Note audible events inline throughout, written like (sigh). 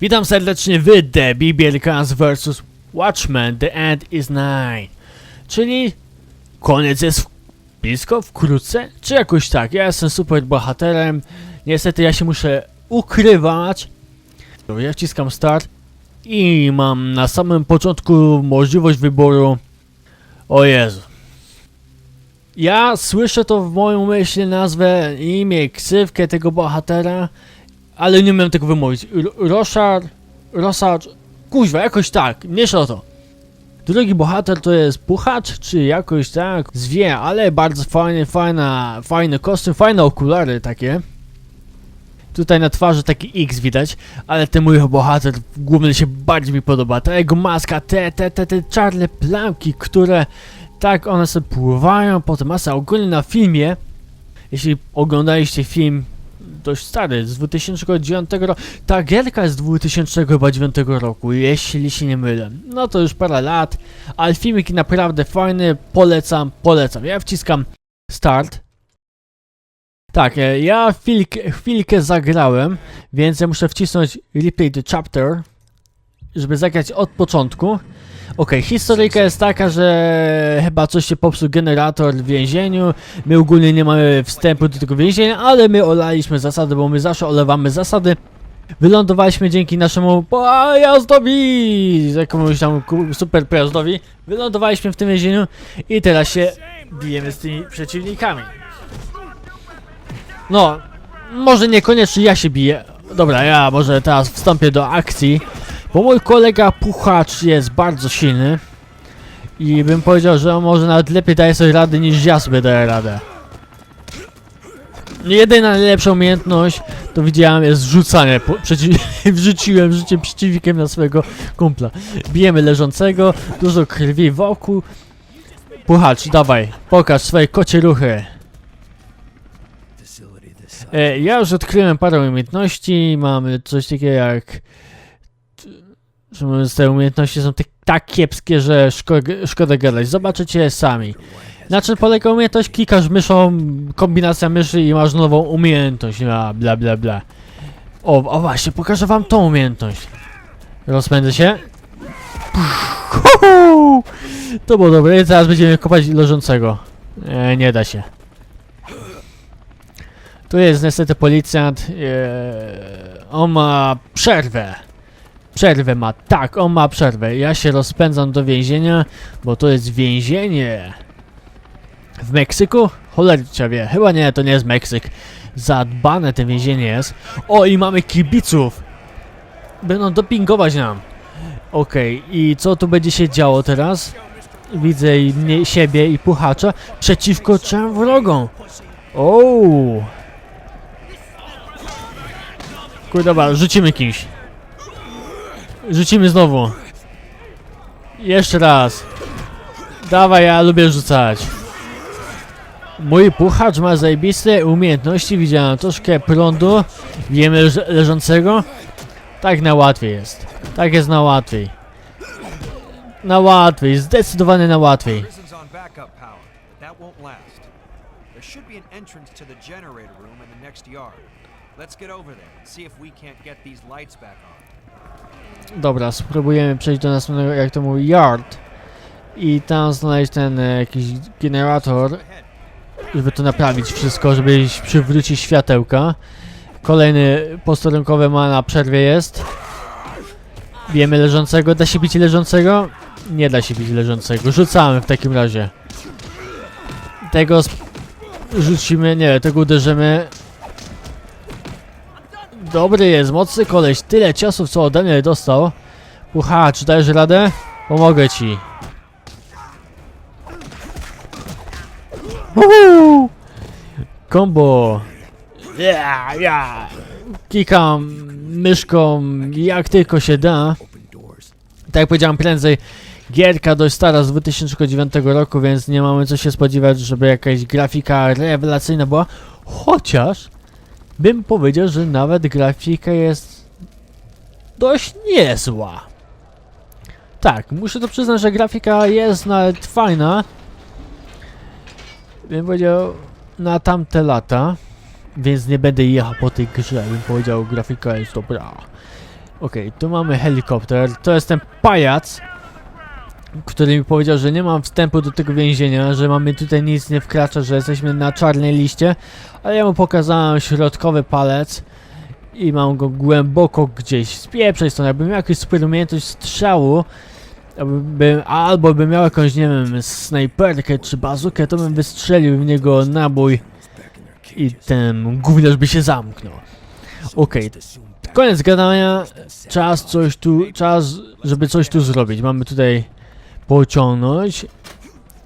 Witam serdecznie w The BBLcast vs Watchmen The End is Nine. Czyli koniec jest blisko, wkrótce, czy jakoś tak. Ja jestem super bohaterem. Niestety ja się muszę ukrywać. Ja wciskam start i mam na samym początku możliwość wyboru. O Jezu. Ja słyszę to w moim myśli nazwę, imię, ksywkę tego bohatera, ale nie umiem tego wymówić. Roszar, Rosacz, kuźwa, jakoś tak, mniejsza o to. Drugi bohater to jest Puchacz, czy jakoś tak, zwie, ale bardzo fajny, fajna, fajny kostium, fajne okulary takie. Tutaj na twarzy taki X widać, ale ten mój bohater główny się bardziej mi podoba. Ta jego maska, te, te, te, te czarne plamki, które tak one sobie pływają po tej masce. Ogólnie na filmie, jeśli oglądaliście film dość stary, z 2009 roku, ta gierka jest z 2009 roku, jeśli się nie mylę. No to już parę lat, ale filmik naprawdę fajny, polecam, polecam. Ja wciskam start. Tak, e, ja chwilkę, chwilkę zagrałem, więc ja muszę wcisnąć replay the chapter, żeby zagrać od początku. Okej, historyjka jest taka, że chyba coś się popsuł generator w więzieniu. My ogólnie nie mamy wstępu do tego więzienia, ale my olaliśmy zasady, bo my zawsze olewamy zasady. Wylądowaliśmy dzięki naszemu pojazdowi, jakiemuś tam super pojazdowi. Wylądowaliśmy w tym więzieniu i teraz się bijemy z tymi przeciwnikami. No, może niekoniecznie ja się biję. Dobra, ja może teraz wstąpię do akcji. Bo mój kolega Puchacz jest bardzo silny. I bym powiedział, że on może nawet lepiej daje sobie radę niż ja sobie daję radę. Jedyna najlepsza umiejętność to widziałem jest rzucanie. (laughs) Wrzuciłem życiem przeciwnikiem na swojego kumpla. Bijemy leżącego, dużo krwi wokół. Puchacz, dawaj, pokaż swoje kocie ruchy. E, ja już odkryłem parę umiejętności. Mamy coś takiego jak że te umiejętności są tak, tak kiepskie, że szko szkoda gadać. Zobaczycie sami. Na czym polega umiejętność? Klikasz myszą, kombinacja myszy i masz nową umiejętność, bla bla bla bla. O, o właśnie, pokażę wam tą umiejętność. Rozpędzę się. To było dobre, teraz będziemy kopać leżącego. E, nie da się. Tu jest niestety policjant. E, on ma przerwę. Przerwę ma, tak, on ma przerwę. Ja się rozpędzam do więzienia, bo to jest więzienie. W Meksyku? Cholercia wie, chyba nie, to nie jest Meksyk. Zadbane to więzienie jest. O, i mamy kibiców! Będą dopingować nam. Okej, i co tu będzie się działo teraz? Widzę siebie i puchacza przeciwko trzem wrogom. Ooo! Kurde, dobra, rzucimy kimś. Rzucimy znowu. Jeszcze raz. Dawaj, ja lubię rzucać. Mój puchacz ma zajebiste umiejętności, widziałem troszkę prądu, wiemy leż leżącego. Tak na łatwiej jest. Tak jest na łatwiej. Na łatwiej, zdecydowanie na łatwiej. Let's get over there and see if we can't get these lights back on. Dobra, spróbujemy przejść do następnego, jak to mówi, yard. I tam znaleźć ten e, jakiś generator, żeby to naprawić wszystko, żeby przywrócić światełka. Kolejny posterunkowy ma na przerwie jest. Bijemy leżącego. Da się bić leżącego? Nie da się bić leżącego. Rzucamy w takim razie. Tego rzucimy, nie, tego uderzymy. Dobry jest, mocny koleś. Tyle ciosów, co ode mnie dostał. Pucha, czy dajesz radę? Pomogę ci. Uhu! Combo. Ja, ja. Kikam myszką jak tylko się da. Tak jak powiedziałem prędzej, gierka dość stara z 2009 roku, więc nie mamy co się spodziewać, żeby jakaś grafika rewelacyjna była. Chociaż bym powiedział, że nawet grafika jest dość niezła. Tak, muszę to przyznać, że grafika jest nawet fajna. Bym powiedział na tamte lata, więc nie będę jechał po tej grze, bym powiedział grafika jest dobra. Okej, tu mamy helikopter. To jest ten pajac, który mi powiedział, że nie mam wstępu do tego więzienia, że mamy tutaj nic nie wkracza, że jesteśmy na czarnej liście. Ale ja mu pokazałem środkowy palec i mam go głęboko gdzieś pierwszej strony. Jakbym miał jakąś super umiejętność strzału, bym, albo bym miał jakąś, nie wiem, snajperkę czy bazukę, to bym wystrzelił w niego nabój i ten gówniarz by się zamknął. Okej, koniec gadania. Czas coś tu, czas, żeby coś tu zrobić. Mamy tutaj pociągnąć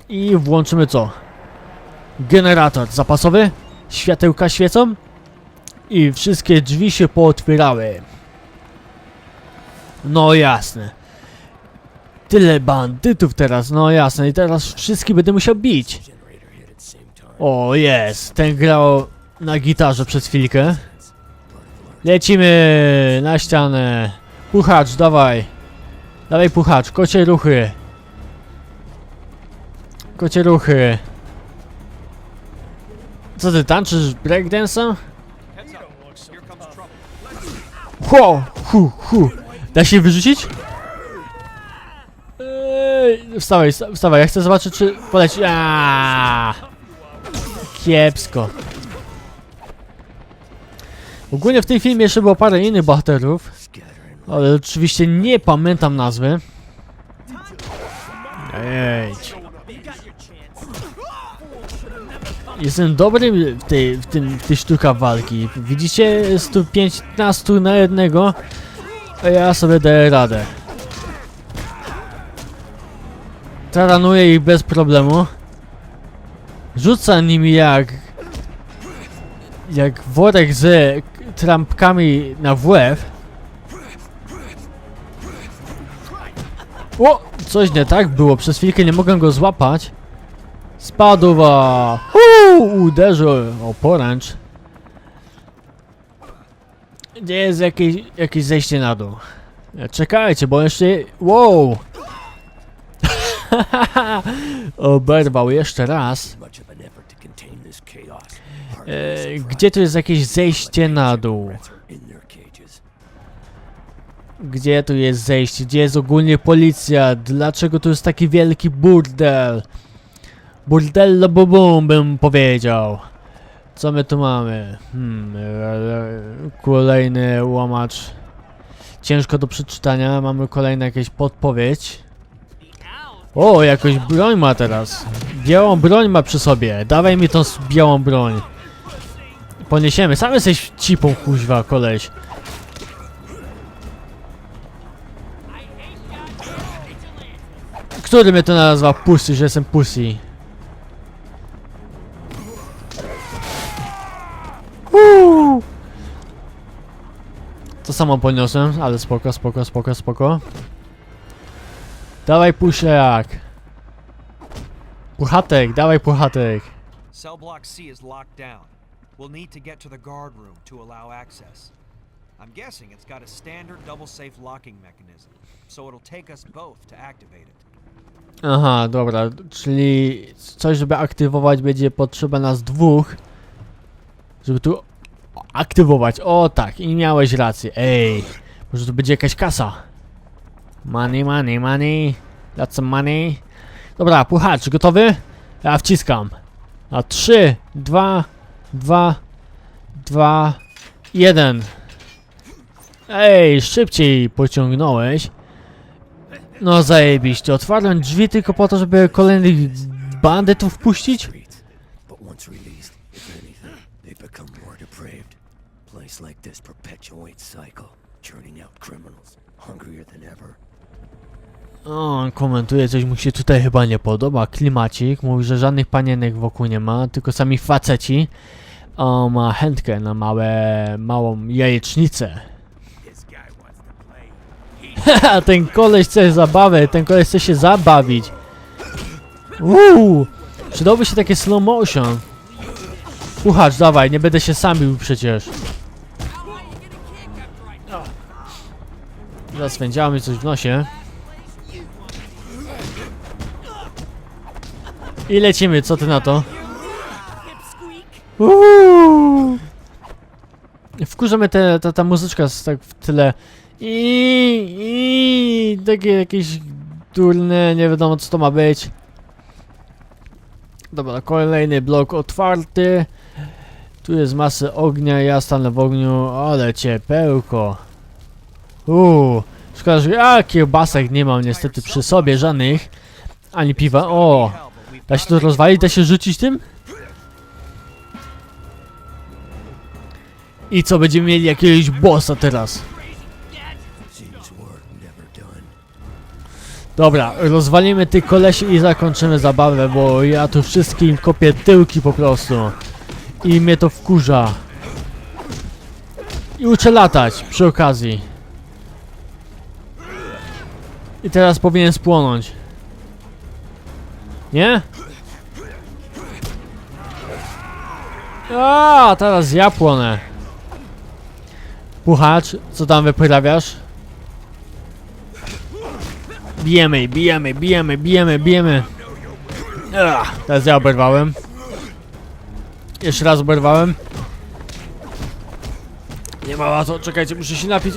i włączymy co? Generator zapasowy, światełka świecą i wszystkie drzwi się pootwierały. No jasne. Tyle bandytów teraz, no jasne, i teraz wszystkich będę musiał bić. O, jest, ten grał na gitarze przez chwilkę. Lecimy na ścianę. Puchacz, dawaj. Dawaj puchacz, kocie ruchy. Kocie ruchy. Co ty tańczysz comes trouble. Hu, hu. Da się wyrzucić? Ej, wstawaj, wsta- wstawaj, ja chcę zobaczyć czy poleci. Kiepsko. Ogólnie w tym filmie jeszcze było parę innych bohaterów, ale oczywiście nie pamiętam nazwy. Ej. Jestem dobry w tej, w tym, w tej sztuka walki. Widzicie, jest tu 15 na jednego, a ja sobie daję radę. Taranuję ich bez problemu. Rzuca nimi jak... Jak worek z trampkami na w łeb. O! Coś nie tak było, przez chwilkę nie mogłem go złapać. Spadła! Uuu, uderzył o poręcz. Gdzie jest jakieś, jakieś zejście na dół? E, Czekajcie, bo jeszcze... Wow! (laughs) Oberwał jeszcze raz. E, gdzie tu jest jakieś zejście na dół? Gdzie tu jest zejście? Gdzie jest ogólnie policja? Dlaczego tu jest taki wielki burdel? Burdello bubum bym powiedział. Co my tu mamy? Hmm, e, e, kolejny łamacz. Ciężko do przeczytania. Mamy kolejną jakieś podpowiedź. O, jakąś broń ma teraz. Białą broń ma przy sobie. Dawaj mi tą białą broń. Poniesiemy. Sam jesteś cipą, kuźwa, koleś. Który mnie to nazwał pussy, że jestem pussy? Samo podniosłem, ale spoko, spoko, spoko, spoko. Dawaj pusiak. Puchatek, dawaj puchatek. Cell block C is locked down. We'll need to get to the guard room to allow access. I'm guessing it's got a standard double safe locking mechanism, so it'll take us both to activate it. Aha, dobra, czyli coś, żeby aktywować będzie potrzeba nas dwóch, żeby tu aktywować. O tak, i miałeś rację. Ej, może tu będzie jakaś kasa. Money, money, money. That's some money. Dobra, puchacz, gotowy? Ja wciskam. Na 3, 2, 2, 2, 1. Ej, szybciej pociągnąłeś. No zajebiście, otwarłem drzwi tylko po to, żeby kolejnych bandytów wpuścić? Place like this perpetuates cycle, churning out criminals, hungrier than ever. O, on komentuje, coś mu się tutaj chyba nie podoba, klimacik, mówi, że żadnych panienek wokół nie ma, tylko sami faceci. O, ma chętkę na małe, małą jajecznicę. Haha, (laughs) ten koleś chce zabawę, ten koleś chce się zabawić. Uuu, przydałby się takie slow motion. Puchacz, dawaj, nie będę się sam bił przecież. Zaswędziało mi coś w nosie. I lecimy, co ty na to? Uuu. Wkurza mnie te, ta, ta muzyczka z tak w tyle. I, i takie jakieś durne, nie wiadomo co to ma być. Dobra, kolejny blok otwarty. Tu jest masę ognia, ja stanę w ogniu, ale ciepełko. Uuu, szkoda, że a, kiełbasek nie mam niestety przy sobie, żadnych. Ani piwa, o. Da się to rozwalić, da się rzucić tym? I co, będziemy mieli jakiegoś bossa teraz. Dobra, rozwalimy tych kolesi i zakończymy zabawę, bo ja tu wszystkim kopię tyłki po prostu. I mnie to wkurza. I uczę latać przy okazji. I teraz powinien spłonąć. Nie? A, teraz ja płonę. Puchacz, co tam wyprawiasz? Bijemy, bijemy, bijemy, bijemy, bijemy. Ach, teraz ja oberwałem. Jeszcze raz oberwałem. Nie ma łatwo, czekajcie, muszę się napić.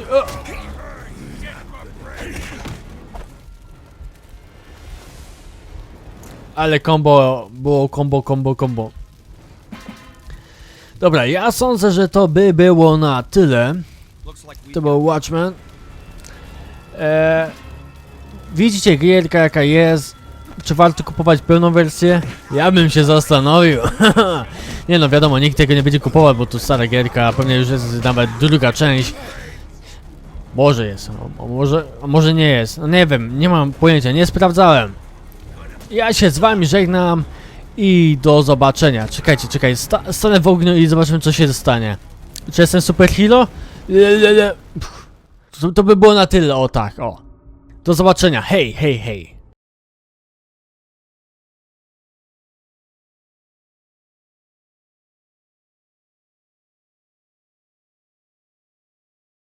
Ale combo, było combo, combo, combo. Dobra, ja sądzę, że to by było na tyle. To był Watchmen. Eee, widzicie gierka jaka jest. Czy warto kupować pełną wersję? Ja bym się zastanowił. (laughs) nie no, wiadomo, nikt tego nie będzie kupował, bo to stara gierka, pewnie już jest nawet druga część. Może jest, a, a może, a może nie jest. No nie wiem, nie mam pojęcia, nie sprawdzałem. Ja się z wami żegnam i do zobaczenia. Czekajcie, czekaj, sta stanę w ogniu i zobaczymy co się stanie. Czy jestem super hero? To, to by było na tyle, o tak, o. Do zobaczenia, hej, hej, hej.